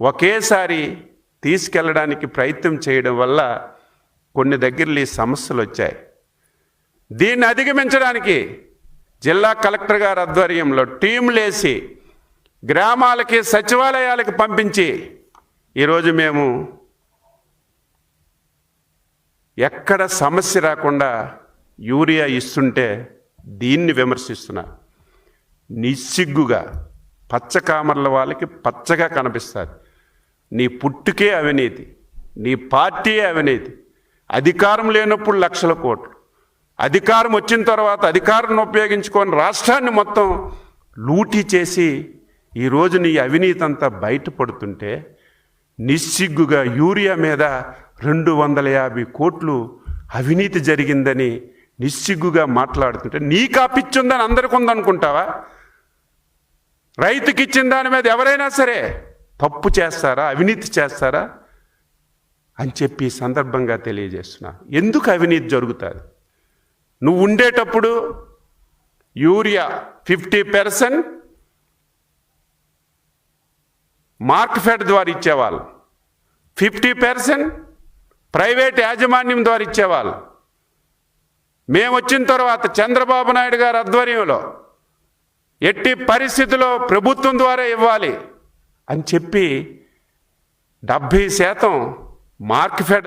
ఒకేసారి తీసుకెళ్ళడానికి ప్రయత్నం చేయడం వల్ల కొన్ని దగ్గరలో ఈ సమస్యలు వచ్చాయి. దీన్ని అధిగమించడానికి జిల్లా కలెక్టర్ గారి ఆధ్వర్యంలో టీంలేసి గ్రామాలకి సచివాలయాలకు పంపించి ఈరోజు మేము ఎక్కడ సమస్య రాకుండా యూరియా ఇస్తుంటే దీన్ని విమర్శిస్తున్నా. నిస్సిగ్గుగా పచ్చకామర్ల వాళ్ళకి పచ్చగా కనిపిస్తుంది నీ పుట్టుకే అవినీతి నీ పార్టీయే అవినీతి. అధికారం లేనప్పుడు లక్షల కోట్లు. అధికారం వచ్చిన తర్వాత అధికారాన్ని ఉపయోగించుకొని రాష్ట్రాన్ని మొత్తం లూటీ చేసి ఈరోజు నీ అవినీతి అంతా బయటపడుతుంటే నిస్సిగ్గుగా యూరియా మీద రెండు వందల యాభై కోట్లు అవినీతి జరిగిందని నిస్సిగ్గుగా మాట్లాడుతుంటే నీకు ఆ పిచ్చి ఉందని అందరికి ఉందనుకుంటావా? రైతుకి ఇచ్చిన దాని మీద ఎవరైనా సరే తప్పు చేస్తారా? అవినీతి చేస్తారా? అని చెప్పి సందర్భంగా తెలియజేస్తున్నా. ఎందుకు అవినీతి జరుగుతుంది? నువ్వు ఉండేటప్పుడు urea fifty percent Markfed ద్వారా ఇచ్చేవాళ్ళు. ఫిఫ్టీ పర్సెంట్ ప్రైవేట్ యాజమాన్యం ద్వారా ఇచ్చేవాళ్ళు. మేము వచ్చిన తర్వాత చంద్రబాబు నాయుడు గారి ఆధ్వర్యంలో ఎట్టి పరిస్థితిలో ప్రభుత్వం ద్వారా ఇవ్వాలి. అని చెప్పి డెబ్భై శాతం మార్క్ ఫెడ్